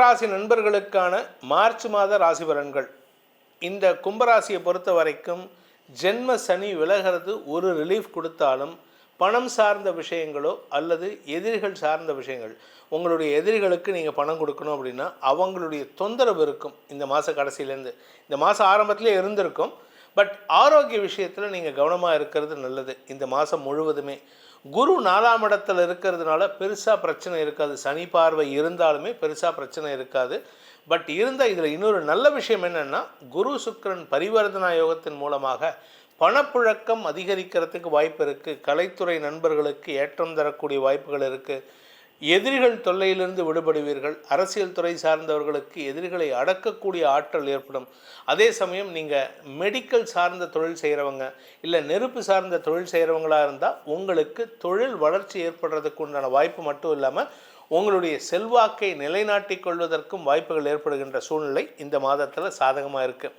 கும்பராசி நண்பர்களுக்கான மார்ச் மாத ராசி பலன்கள். இந்த கும்பராசியை பொறுத்த வரைக்கும் ஜென்ம சனி விலகிறது ஒரு ரிலீஃப் கொடுத்தாலும் பணம் சார்ந்த விஷயங்களோ அல்லது எதிரிகள் சார்ந்த விஷயங்கள். உங்களுடைய எதிரிகளுக்கு நீங்கள் பணம் கொடுக்கணும் அப்படின்னா அவங்களுடைய தொந்தரவு இருக்கும். இந்த மாத கடைசியிலேருந்து இந்த மாதம் ஆரம்பத்திலே இருந்திருக்கும். பட் ஆரோக்கிய விஷயத்தில் நீங்கள் கவனமாக இருக்கிறது நல்லது. இந்த மாதம் முழுவதுமே. குரு நாலாம் இடத்துல இருக்கிறதுனால பெருசாக பிரச்சனை இருக்காது. சனி பார்வை இருந்தாலுமே பெருசாக பிரச்சனை இருக்காது. பட் இருந்தால் இதில் இன்னொரு நல்ல விஷயம் என்னென்னா குரு சுக்கிரன் பரிவர்த்தனா யோகத்தின் மூலமாக பணப்புழக்கம் அதிகரிக்கிறதுக்கு வாய்ப்பு இருக்குது கலைத்துறை நண்பர்களுக்கு ஏற்றம் தரக்கூடிய வாய்ப்புகள் இருக்குது எதிரிகள் தொல்லையிலிருந்து விடுபடுவீர்கள். அரசியல் துறை சார்ந்தவர்களுக்கு எதிரிகளை அடக்கக்கூடிய ஆற்றல் ஏற்படும். அதே சமயம் நீங்கள் மெடிக்கல் சார்ந்த தொழில் செய்கிறவங்க இல்லை நெருப்பு சார்ந்த தொழில் செய்கிறவங்களாக இருந்தால் உங்களுக்கு தொழில் வளர்ச்சி ஏற்படுறதுக்கு உண்டான வாய்ப்பு மட்டும் இல்லாமல் உங்களுடைய செல்வாக்கை நிலைநாட்டிக் கொள்வதற்கும் வாய்ப்புகள் ஏற்படுகின்ற சூழ்நிலை இந்த மாதத்தில் சாதகமாக இருக்குது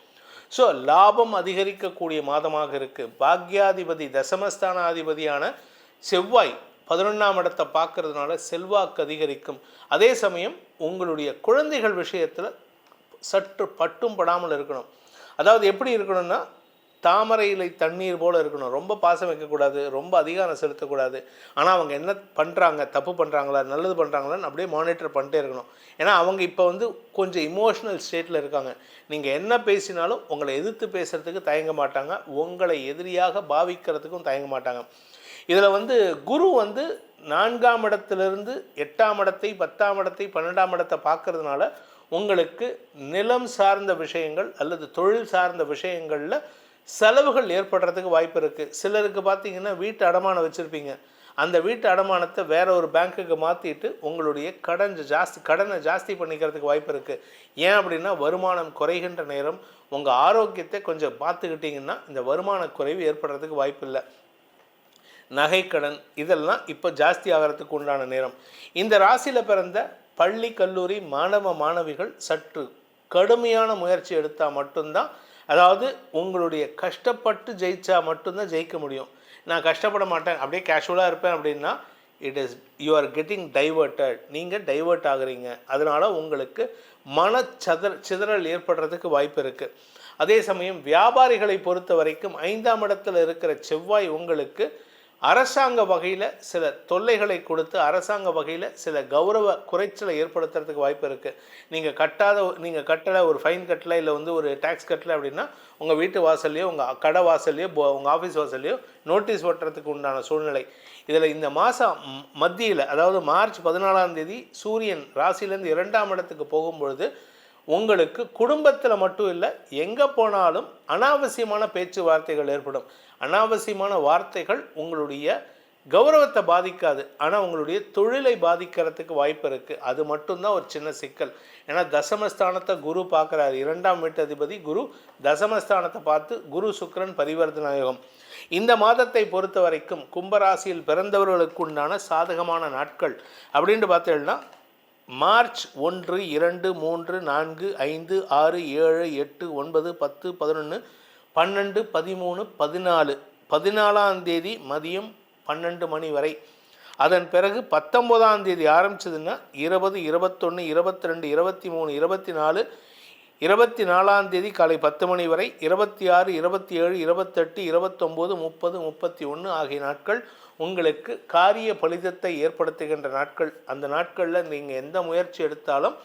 ஸோ லாபம் அதிகரிக்கக்கூடிய மாதமாக இருக்குது பாக்யாதிபதி தசமஸ்தானாதிபதியான செவ்வாய் பதினொன்றாம் இடத்தை பார்க்கறதுனால செல்வாக்கு அதிகரிக்கும். அதே சமயம் உங்களுடைய குழந்தைகள் விஷயத்தில் சற்று பட்டும் படாமல் இருக்கணும். அதாவது எப்படி இருக்கணும்னா தாமரை இலை தண்ணீர் போல் இருக்கணும். ரொம்ப பாசம் வைக்கக்கூடாது ரொம்ப அதிகாரம் செலுத்தக்கூடாது. ஆனால் அவங்க என்ன பண்ணுறாங்க தப்பு பண்ணுறாங்களா நல்லது பண்ணுறாங்களான்னு அப்படியே மானிட்டர் பண்ணிட்டே இருக்கணும். ஏன்னா அவங்க இப்போ வந்து கொஞ்சம் இமோஷனல் ஸ்டேட்டில் இருக்காங்க. நீங்கள் என்ன பேசினாலும் உங்களை எதிர்த்து பேசுகிறதுக்கு தயங்க மாட்டாங்க. உங்களை எதிரியாக பாவிக்கிறதுக்கும் தயங்க மாட்டாங்க. இதில் வந்து குரு வந்து நான்காம் இடத்திலிருந்து எட்டாம் இடத்தை பத்தாம் இடத்தை பன்னெண்டாம் இடத்தை பார்க்கறதுனால உங்களுக்கு நிலம் சார்ந்த விஷயங்கள் அல்லது தொழில் சார்ந்த விஷயங்களில் செலவுகள் ஏற்படுறதுக்கு வாய்ப்பு இருக்குது சிலருக்கு பார்த்தீங்கன்னா வீட்டு அடமானம் வச்சுருப்பீங்க. அந்த வீட்டு அடமானத்தை வேற ஒரு பேங்க்குக்கு மாற்றிட்டு உங்களுடைய கடன் ஜாஸ்தி கடனை ஜாஸ்தி பண்ணிக்கிறதுக்கு வாய்ப்பு இருக்குது ஏன் அப்படின்னா வருமானம் குறைகின்ற நேரம் உங்கள் ஆரோக்கியத்தை கொஞ்சம் பார்த்துக்கிட்டிங்கன்னா இந்த வருமான குறைவு ஏற்படுறதுக்கு வாய்ப்பு இல்லை. நகைக்கடன் இதெல்லாம் இப்போ ஜாஸ்தி ஆகிறதுக்கு உண்டான நேரம். இந்த ராசியில் பிறந்த பள்ளி கல்லூரி மாணவ மாணவிகள் சற்று கடுமையான முயற்சி எடுத்தால் மட்டும்தான் அதாவது உங்களுடைய கஷ்டப்பட்டு ஜெயிச்சா மட்டும்தான் ஜெயிக்க முடியும். நான் கஷ்டப்பட மாட்டேன் அப்படியே கேஷுவலாக இருப்பேன் அப்படின்னா it is you are getting diverted நீங்கள் டைவர்ட் ஆகுறீங்க. அதனால் உங்களுக்கு மனச்சதர் சிதறல் ஏற்படுறதுக்கு வாய்ப்பு இருக்குது அதே சமயம் வியாபாரிகளை பொறுத்த வரைக்கும் ஐந்தாம் இடத்தில் இருக்கிற செவ்வாய் உங்களுக்கு அரசாங்க வகையில் சில தொல்லைகளை கொடுத்து அரசாங்க வகையில் சில கௌரவ குறைச்சலை ஏற்படுத்துறதுக்கு வாய்ப்பு இருக்குது நீங்கள் கட்டாத நீங்கள் கட்டலை ஒரு ஃபைன் கட்டலை இல்லை வந்து ஒரு டேக்ஸ் கட்டலை அப்படின்னா உங்கள் வீட்டு வாசல்லையோ உங்கள் கடை வாசல்லையோ போ- உங்கள் ஆஃபீஸ் வாசல்லையோ நோட்டீஸ் ஓட்டுறதுக்கு உண்டான சூழ்நிலை. இதில் இந்த மாதம் மத்தியில் அதாவது மார்ச் பதினாலாம் தேதி சூரியன் ராசியிலேருந்து இரண்டாம் இடத்துக்கு போகும்பொழுது உங்களுக்கு குடும்பத்தில் மட்டும் இல்லை எங்கே போனாலும் அனாவசியமான பேச்சுவார்த்தைகள் ஏற்படும். அனாவசியமான வார்த்தைகள் உங்களுடைய கௌரவத்தை பாதிக்காது. ஆனால் உங்களுடைய தொழிலை பாதிக்கிறதுக்கு வாய்ப்பு இருக்குது அது மட்டும்தான் ஒரு சின்ன சிக்கல். ஏன்னா தசமஸ்தானத்தை குரு பார்க்குறாரு. இரண்டாம் வீட்டு அதிபதி குரு தசமஸ்தானத்தை பார்த்து குரு சுக்கரன் பரிவர்த்தன யோகம் இந்த மாதத்தை பொறுத்த வரைக்கும் கும்பராசியில் பிறந்தவர்களுக்கு உண்டான சாதகமான நாட்கள் அப்படின்ட்டு பார்த்தீங்கன்னா மார்ச் ஒன்று இரண்டு மூன்று நான்கு ஐந்து ஆறு ஏழு எட்டு ஒன்பது பத்து பதினொன்று பன்னெண்டு பதிமூணு பதினாலு. பதினாலாம் தேதி மதியம் பன்னெண்டு மணி வரை. அதன் பிறகு பத்தொம்போதாம் தேதி ஆரம்பிச்சதுன்னா இருபது இருபத்தொன்று இருபத்தி ரெண்டு இருபத்தி மூணு இருபத்தி நாலு இருபத்தி நாலாம் தேதி காலை பத்து மணி வரை இருபத்தி ஆறு இருபத்தி ஏழு இருபத்தெட்டு இருபத்தொம்போது முப்பது முப்பத்தி ஒன்று ஆகிய நாட்கள் உங்களுக்கு காரிய பலிதத்தை ஏற்படுத்துகின்ற நாட்கள். அந்த நாட்களில் நீங்கள் எந்த முயற்சி எடுத்தாலும்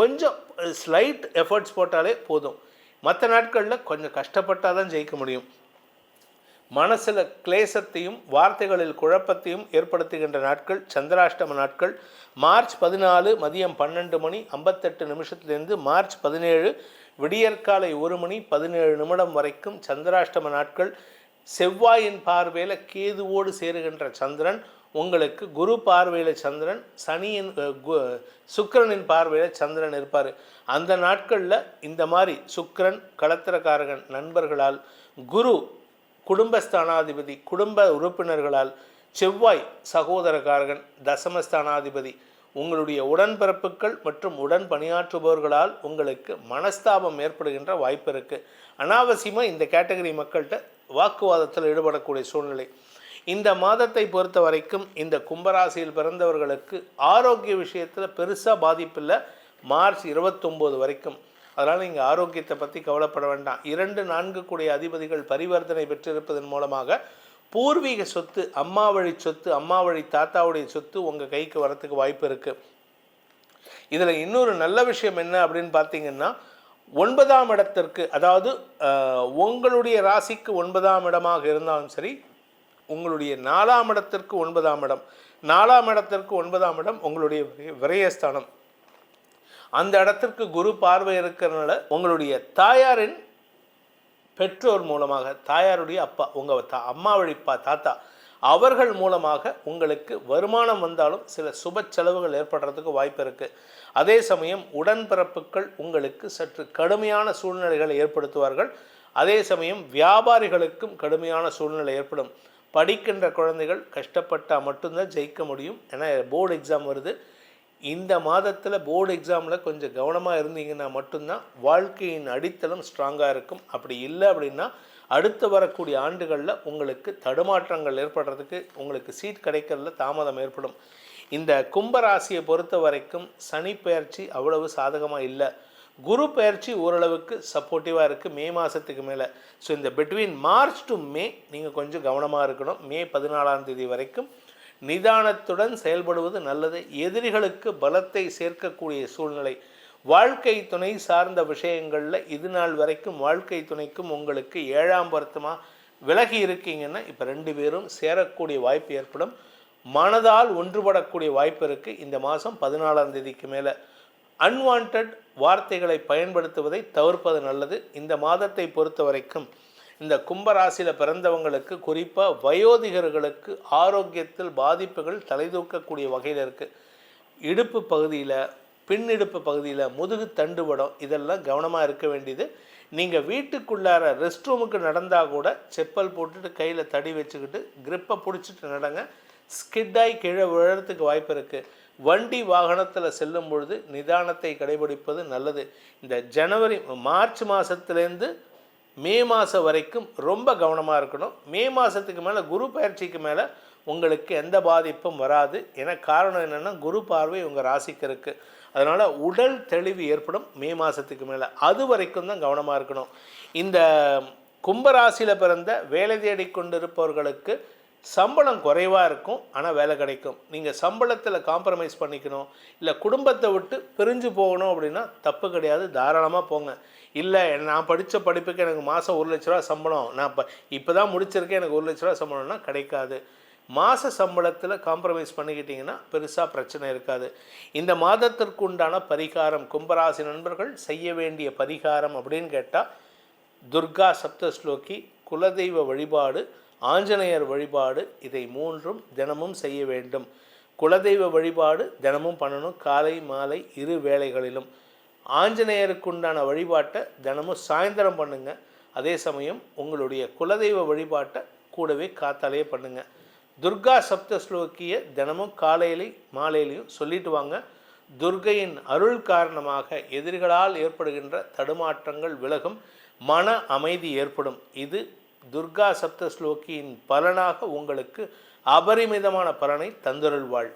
கொஞ்சம் ஸ்லைட் எஃபர்ட்ஸ் போட்டாலே போதும். மற்ற நாட்களில் கொஞ்சம் கஷ்டப்பட்டால் தான் ஜெயிக்க முடியும். மனசில் கிளேசத்தையும் வார்த்தைகளில் குழப்பத்தையும் ஏற்படுத்துகின்ற நாட்கள் சந்திராஷ்டம நாட்கள். மார்ச் பதினாலு மதியம் பன்னெண்டு மணி ஐம்பத்தெட்டு நிமிஷத்துலேருந்து மார்ச் பதினேழு விடியற்காலை ஒரு மணி பதினேழு நிமிடம் வரைக்கும் சந்திராஷ்டம நாட்கள். செவ்வாயின் பார்வையில் கேதுவோடு சேருகின்ற சந்திரன் உங்களுக்கு குரு பார்வையில் சந்திரன் சனியின் சுக்கரனின் கு- பார்வையில் சந்திரன் இருப்பார். அந்த நாட்களில் இந்த மாதிரி சுக்கரன் களத்திரக்காரகன் நண்பர்களால் குரு குடும்பஸ்தானாதிபதி குடும்ப உறுப்பினர்களால் செவ்வாய் சகோதரகாரகன் தசமஸ்தானாதிபதி. உங்களுடைய உடன்பிறப்புகள் மற்றும் உடன் பணியாற்றுபவர்களால் உங்களுக்கு மனஸ்தாபம் ஏற்படுகின்ற வாய்ப்பு இருக்குது அனாவசியமாக இந்த கேட்டகரி மக்கள்கிட்ட வாக்குவாதத்தில் ஈடுபடக்கூடிய சூழ்நிலை. இந்த மாதத்தை பொறுத்த வரைக்கும் இந்த கும்பராசியில் பிறந்தவர்களுக்கு ஆரோக்கிய விஷயத்தில் பெருசாக பாதிப்பில்லை. மார்ச் இருபத்தொம்போது வரைக்கும். அதனால் நீங்கள் ஆரோக்கியத்தை பற்றி கவலைப்பட வேண்டாம். இரண்டு நான்கு கூடிய அதிபதிகள் பரிவர்த்தனை பெற்றிருப்பதன் மூலமாக பூர்வீக சொத்து அம்மா வழி சொத்து அம்மா வழி தாத்தாவுடைய சொத்து உங்கள் கைக்கு வரத்துக்கு வாய்ப்பு இருக்குது இதில் இன்னொரு நல்ல விஷயம் என்ன அப்படின்னு பார்த்தீங்கன்னா ஒன்பதாம் இடத்திற்கு அதாவது உங்களுடைய ராசிக்கு ஒன்பதாம் இடமாக இருந்தாலும் சரி உங்களுடைய நாலாம் இடத்திற்கு ஒன்பதாம் இடம். நாலாம் இடத்திற்கு ஒன்பதாம் இடம் உங்களுடைய விரய- விரயஸ்தானம். அந்த இடத்திற்கு குரு பார்வை இருக்கிறனால உங்களுடைய தாயாரின் பெற்றோர் மூலமாக தாயாருடைய அப்பா உங்கள் தா அம்மா வழிப்பா தாத்தா அவர்கள் மூலமாக உங்களுக்கு வருமானம் வந்தாலும் சில சுப செலவுகள் ஏற்படுறதுக்கு வாய்ப்பு இருக்குது அதே சமயம் உடன்பிறப்புகள் உங்களுக்கு சற்று கடுமையான சூழ்நிலைகளை ஏற்படுத்துவார்கள். அதே சமயம் வியாபாரிகளுக்கும் கடுமையான சூழ்நிலை ஏற்படும். படிக்கின்ற குழந்தைகள் கஷ்டப்பட்டால் மட்டும்தான் ஜெயிக்க முடியும். ஏன்னா போர்டு எக்ஸாம் வருது. இந்த மாதத்தில் போர்டு எக்ஸாமில் கொஞ்சம் கவனமாக இருந்தீங்கன்னா மட்டும்தான் வாழ்க்கையின் அடித்தளம் ஸ்ட்ராங்காக இருக்கும். அப்படி இல்லை அப்படின்னா அடுத்து வரக்கூடிய ஆண்டுகளில் உங்களுக்கு தடுமாற்றங்கள் ஏற்படுறதுக்கு உங்களுக்கு சீட் கிடைக்கிறதுல தாமதம் ஏற்படும். இந்த கும்பராசியை பொறுத்த வரைக்கும் சனி பெயர்ச்சி அவ்வளவு சாதகமாக இல்லை. குரு பெயர்ச்சி ஓரளவுக்கு சப்போர்ட்டிவாக இருக்குது மே மாதத்துக்கு மேலே. ஸோ இந்த பிட்வீன் மார்ச் டு மே நீங்கள் கொஞ்சம் கவனமாக இருக்கணும். மே பதினாலாம் தேதி வரைக்கும் நிதானத்துடன் செயல்படுவது நல்லது. எதிரிகளுக்கு பலத்தை சேர்க்கக்கூடிய சூழ்நிலை. வாழ்க்கை துணை சார்ந்த விஷயங்களில் இது நாள் வரைக்கும் வாழ்க்கை துணைக்கும் உங்களுக்கு ஏழாம் வருத்தமாக விலகி இருக்கீங்கன்னா இப்போ ரெண்டு பேரும் சேரக்கூடிய வாய்ப்பு ஏற்படும். மனதால் ஒன்றுபடக்கூடிய வாய்ப்பு இருக்குது இந்த மாதம் பதினாலாம் தேதிக்கு மேலே அன்வான்ட் வார்த்தைகளை பயன்படுத்துவதை தவிர்ப்பது நல்லது. இந்த மாதத்தை பொறுத்த வரைக்கும் இந்த கும்பராசியில் பிறந்தவங்களுக்கு குறிப்பாக வயோதிகர்களுக்கு ஆரோக்கியத்தில் பாதிப்புகள் தலைதூக்கக்கூடிய வகையில் இருக்குது இடுப்பு பகுதியில் பின்னிடுப்பு பகுதியில் முதுகு தண்டுவடம் இதெல்லாம் கவனமாக இருக்க வேண்டியது. நீங்கள் வீட்டுக்குள்ளார ரெஸ்ட் ரூமுக்கு நடந்தால் கூட செப்பல் போட்டுட்டு கையில் தடி வச்சுக்கிட்டு கிரிப்பை பிடிச்சிட்டு நடங்க. ஸ்கிட்டாய் கீழே விழறதுக்கு வாய்ப்பு இருக்குது வண்டி வாகனத்தில் செல்லும் பொழுது நிதானத்தை கடைபிடிப்பது நல்லது. இந்த ஜனவரி மார்ச் மாதத்துலேருந்து மே மாதம் வரைக்கும் ரொம்ப கவனமாக இருக்கணும். மே மாதத்துக்கு மேலே குரு பயிற்சிக்கு மேலே உங்களுக்கு எந்த பாதிப்பும் வராது. ஏன்னா காரணம் என்னென்னா குரு பார்வை உங்கள் ராசிக்கு இருக்குது அதனால் உடல் தெளிவு ஏற்படும் மே மாதத்துக்கு மேலே. அது வரைக்கும் தான் கவனமாக இருக்கணும். இந்த கும்பராசியில் பிறந்த வேலை தேடி கொண்டிருப்பவர்களுக்கு சம்பளம் குறைவாக இருக்கும் ஆனால் வேலை கிடைக்கும். நீங்கள் சம்பளத்தில் காம்ப்ரமைஸ் பண்ணிக்கணும் இல்லை குடும்பத்தை விட்டு பிரிஞ்சு போகணும் அப்படின்னா தப்பு கிடையாது தாராளமாக போங்க. இல்லை நான் படித்த படிப்புக்கு எனக்கு மாதம் ஒரு லட்ச ரூபா சம்பளம் நான் இப்போ இப்போ தான் முடிச்சிருக்கேன் எனக்கு ஒரு லட்ச ரூபா சம்பளம்னா கிடைக்காது. மாத சம்பளத்தில் காம்ப்ரமைஸ் பண்ணிக்கிட்டிங்கன்னா பெருசாக பிரச்சனை இருக்காது. இந்த மாதத்திற்கு உண்டான பரிகாரம் கும்பராசி நண்பர்கள் செய்ய வேண்டிய பரிகாரம் அப்படின்னு கேட்டால் துர்கா சப்தஸ்லோகி குலதெய்வ வழிபாடு ஆஞ்சநேயர் வழிபாடு இதை மூன்றும் தினமும் செய்ய வேண்டும். குலதெய்வ வழிபாடு தினமும் பண்ணணும். காலை மாலை இரு வேளைகளிலும். ஆஞ்சநேயருக்குண்டான வழிபாட்டை தினமும் சாயந்தரம் பண்ணுங்கள் அதே சமயம் உங்களுடைய குலதெய்வ வழிபாட்டை கூடவே காத்தாலேயே பண்ணுங்கள் துர்கா சப்த சப்தஸ்லோக்கிய தினமும் காலையிலையும் மாலையிலையும் சொல்லிட்டு வாங்க. துர்கையின் அருள் காரணமாக எதிரிகளால் ஏற்படுகின்ற தடுமாற்றங்கள் விலகும். மன அமைதி ஏற்படும். இது துர்கா சப்த ஸ்லோகியின் பலனாக உங்களுக்கு அபரிமிதமான பலனை தந்தருள்வாள்.